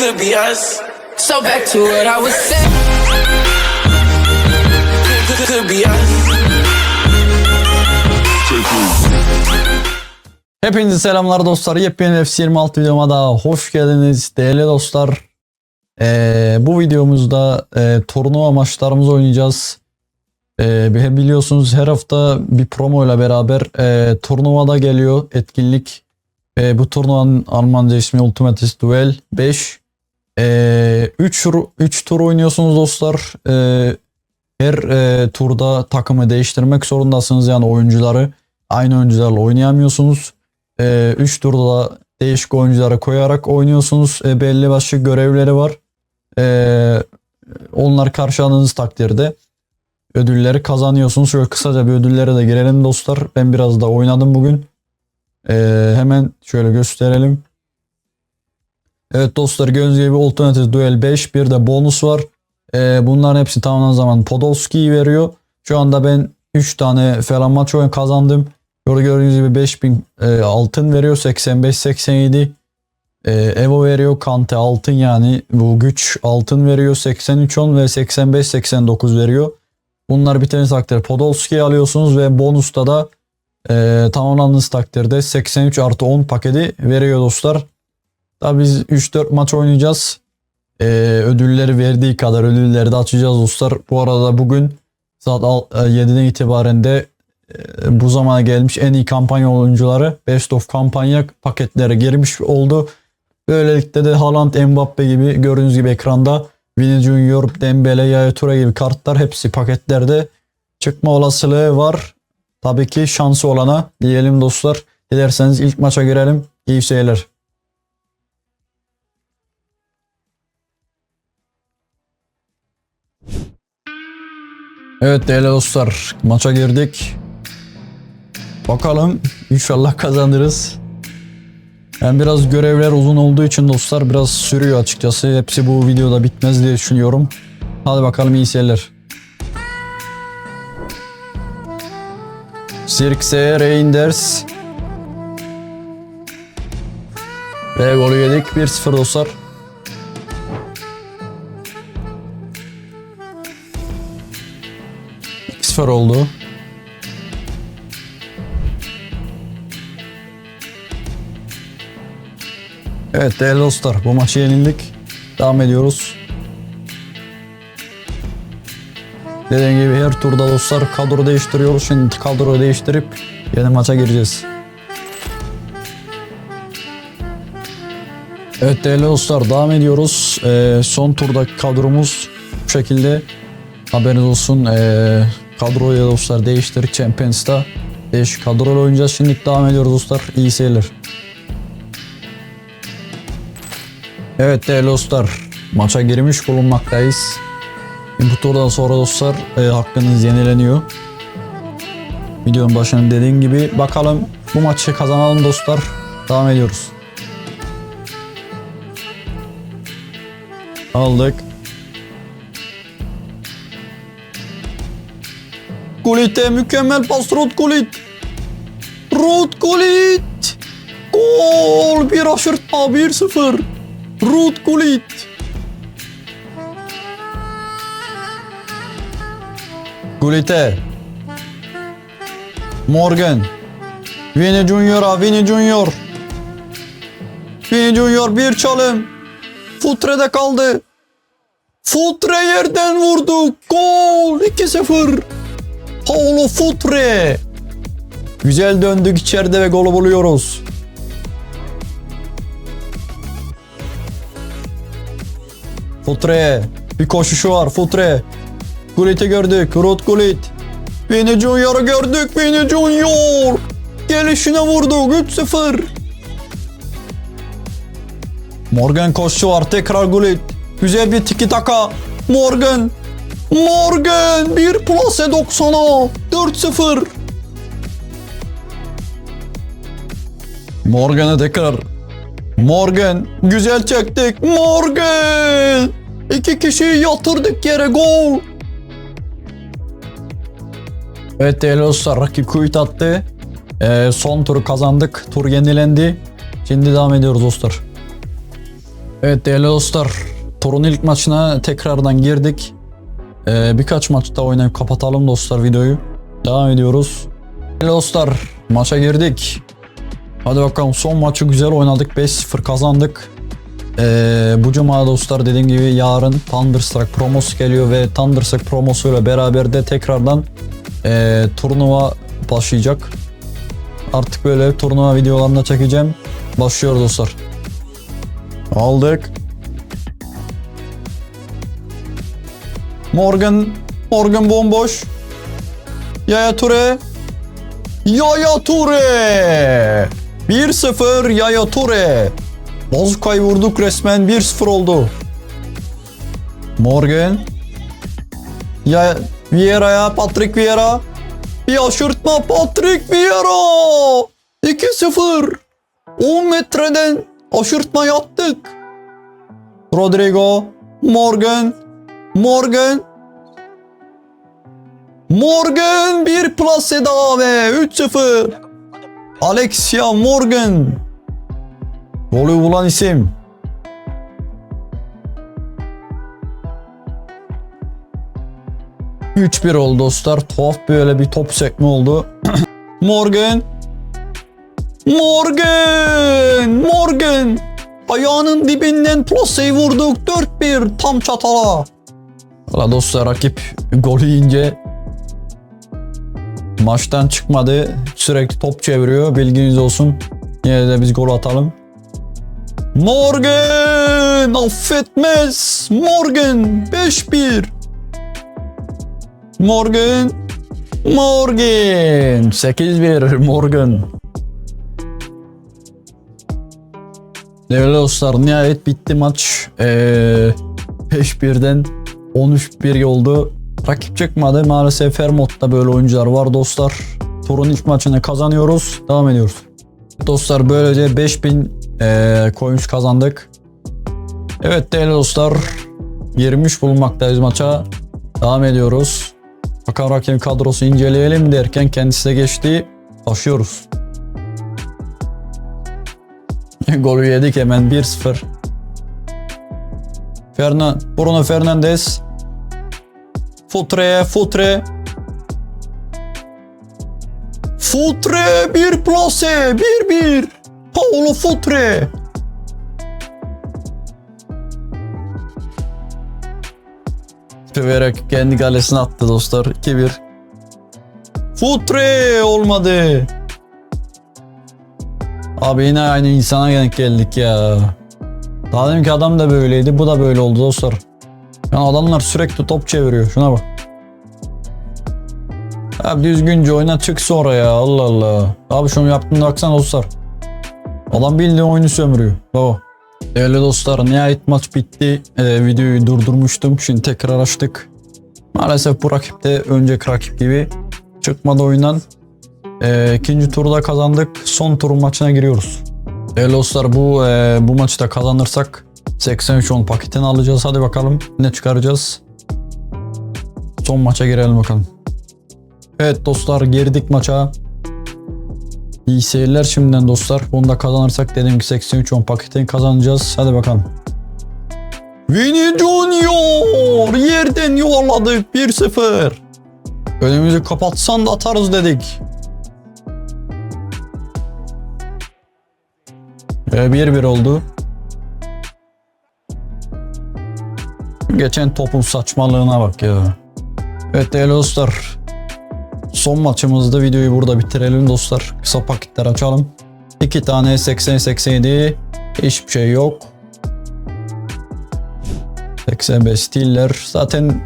could be us. So back to what I was saying. Could, could be us. Hepinize selamlar dostlar. Yepyeni FC 26 videoma daha hoş geldiniz değerli dostlar. Ee, bu videomuzda e, turnuva maçlarımızı oynayacağız. Ee, biliyorsunuz her hafta bir promo ile beraber e, turnuvada geliyor etkinlik. E, bu turnuvanın Almanca ismi Ultimate Duel 5. 3 3 tur oynuyorsunuz dostlar. E, her e, turda takımı değiştirmek zorundasınız yani oyuncuları. Aynı oyuncularla oynayamıyorsunuz. 3 e, turda değişik oyuncuları koyarak oynuyorsunuz. E, belli başlı görevleri var. E, onlar karşıladığınız takdirde ödülleri kazanıyorsunuz. Şöyle kısaca bir ödüllere de girelim dostlar. Ben biraz da oynadım bugün. E, hemen şöyle gösterelim. Evet dostlar gördüğünüz gibi Ultimate Duel 5 bir de bonus var. E, bunların hepsi tamamlanan zaman Podolski'yi veriyor. Şu anda ben 3 tane falan maç oyun kazandım. Burada gördüğünüz gibi 5000 e, altın veriyor. 85-87 e, Evo veriyor. Kante altın yani bu güç altın veriyor. 83-10 ve 85-89 veriyor. Bunlar biteniz takdirde Podolski'yi alıyorsunuz ve bonusta da e, tamamlandığınız takdirde 83 artı 10 paketi veriyor dostlar. Tabi biz 3-4 maç oynayacağız. E, ödülleri verdiği kadar ödülleri de açacağız dostlar. Bu arada bugün saat 7'den itibaren de e, bu zamana gelmiş en iyi kampanya oyuncuları Best of kampanya paketlere girmiş oldu. Böylelikle de Haaland, Mbappe gibi gördüğünüz gibi ekranda Vini Junior, Dembele, Yaya Toure gibi kartlar hepsi paketlerde çıkma olasılığı var. Tabii ki şansı olana diyelim dostlar. Dilerseniz ilk maça girelim. İyi seyirler. Evet değerli dostlar maça girdik. Bakalım inşallah kazanırız. Yani biraz görevler uzun olduğu için dostlar biraz sürüyor açıkçası. Hepsi bu videoda bitmez diye düşünüyorum. Hadi bakalım iyi seyirler. Sirkse Reinders. Ve golü yedik 1-0 dostlar. Sıfır oldu. Evet değerli dostlar bu maçı yenildik. Devam ediyoruz. Dediğim gibi her turda dostlar kadro değiştiriyoruz. Şimdi kadro değiştirip yeni maça gireceğiz. Evet değerli dostlar devam ediyoruz. Ee, son turda kadromuz bu şekilde. Haberiniz olsun. Ee, kadroyu dostlar değiştir. Champions'ta değişik kadroyla oynayacağız. Şimdi devam ediyoruz dostlar. İyi seyirler. Evet değerli dostlar maça girmiş bulunmaktayız. Bu turdan sonra dostlar e, hakkınız yenileniyor. Videonun başında dediğim gibi bakalım bu maçı kazanalım dostlar. Devam ediyoruz. Aldık. Gulit'e mükemmel pas Rod Gulit. Rod Gulit. Gol. Bir aşırtma 1-0. Ruth Gullit. Gullit'e. Morgan. Vini Junior'a Vini Junior. Vini Junior bir çalım. Futre'de kaldı. Futre yerden vurdu. Gol 2-0. Paulo Futre. Güzel döndük içeride ve golü buluyoruz. Futre. Bir koşuşu var Futre. Gullit'i gördük. Rod Gullit. Vini Junior'ı gördük. Vini Junior. Gelişine vurdu. 3-0. Morgan koşu var. Tekrar Gullit. Güzel bir tiki taka. Morgan. Morgan. Bir plase 90'a. 4-0. Morgan'a tekrar. Morgan. Güzel çektik. Morgan. İki kişiyi yatırdık yere gol. Evet değerli dostlar rakip kuyut attı. Ee, son turu kazandık. Tur yenilendi. Şimdi devam ediyoruz dostlar. Evet değerli dostlar. Torun ilk maçına tekrardan girdik. Ee, birkaç maçta oynayıp kapatalım dostlar videoyu. Devam ediyoruz. Dostlar maça girdik. Hadi bakalım son maçı güzel oynadık. 5-0 kazandık. Ee, bu cuma dostlar dediğim gibi yarın Thunderstruck promosu geliyor ve Thunderstruck promosuyla beraber de tekrardan ee, turnuva başlayacak. Artık böyle turnuva videolarını çekeceğim. Başlıyoruz dostlar. Aldık. Morgan. Morgan bomboş. Yaya Ture. Yaya Ture. 1-0 Yaya Ture. Bozukayı vurduk resmen 1-0 oldu. Morgan. Ya Vieira'ya Patrick Vieira. Bir aşırtma Patrick Vieira. 2-0. 10 metreden aşırtma yaptık. Rodrigo. Morgan. Morgan. Morgan bir plase daha ve 3-0. Alexia Morgan. Golü bulan isim. Üç bir oldu dostlar. Tuhaf böyle bir top sekme oldu. Morgan. Morgan. Morgan. Ayağının dibinden plaseyi vurduk. 4-1 tam çatala. Valla dostlar rakip golü yiyince maçtan çıkmadı. Sürekli top çeviriyor. Bilginiz olsun. Yine de biz gol atalım. Morgan affetmez. Morgan 5-1. Morgan. Morgan 8-1 Morgan. Değerli dostlar nihayet bitti maç. Ee, 5-1'den 13-1 oldu. Rakip çıkmadı. Maalesef her modda böyle oyuncular var dostlar. Turun ilk maçını kazanıyoruz. Devam ediyoruz. Dostlar böylece 5000 eee coins kazandık. Evet değerli dostlar. 23 bulunmaktayız maça. Devam ediyoruz. Bakalım rakip kadrosu inceleyelim derken kendisi de geçti. Başlıyoruz. Golü yedik hemen 1-0. Fernan, Bruno Fernandes. Futre, Futre. Futre bir plase, bir bir. Paulo Futre. Severek kendi kalesine attı dostlar. 2-1. Futre olmadı. Abi yine aynı insana denk geldik ya. Daha deminki adam da böyleydi. Bu da böyle oldu dostlar. Yani adamlar sürekli top çeviriyor. Şuna bak. Abi düzgünce oyna çık sonra ya. Allah Allah. Abi şunu yaptığında baksana dostlar. Adam bildiğin oyunu sömürüyor. Baba. Değerli dostlar nihayet maç bitti. Ee, videoyu durdurmuştum. Şimdi tekrar açtık. Maalesef bu rakip de önceki rakip gibi çıkmadı oyundan. Ee, ikinci turda kazandık. Son turun maçına giriyoruz. Değerli dostlar bu e, bu maçı da kazanırsak 83 10 paketini alacağız. Hadi bakalım ne çıkaracağız. Son maça girelim bakalım. Evet dostlar girdik maça. İyi seyirler şimdiden dostlar. Bunu da kazanırsak dediğim gibi 83 10 paketini kazanacağız. Hadi bakalım. Vini Junior yerden yuvarladık 1-0. Önümüzü kapatsan da atarız dedik. Ve 1-1 oldu. Geçen topun saçmalığına bak ya. Evet değerli dostlar. Son maçımızda videoyu burada bitirelim dostlar. Kısa paketler açalım. 2 tane 80-87. Hiçbir şey yok. 85 stiller. Zaten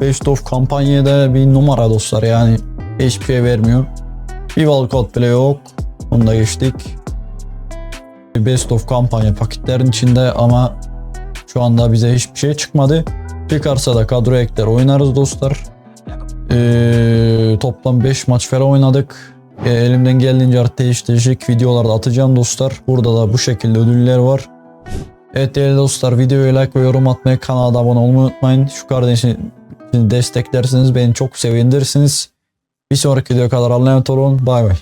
Best of kampanyada bir numara dostlar yani hiçbir şey vermiyor. Bir walkout bile yok. Onu da geçtik. Best of kampanya paketlerin içinde ama şu anda bize hiçbir şey çıkmadı. Çıkarsa da kadro ekler oynarız dostlar. Ee, toplam 5 maç falan oynadık. Ee, elimden geldiğince artık değiş videolarda atacağım dostlar. Burada da bu şekilde ödüller var. Evet değerli dostlar videoyu like ve yorum atmayı kanala abone olmayı unutmayın. Şu kardeşi desteklerseniz beni çok sevindirirsiniz. Bir sonraki videoya kadar Allah'a emanet olun. Bay bay.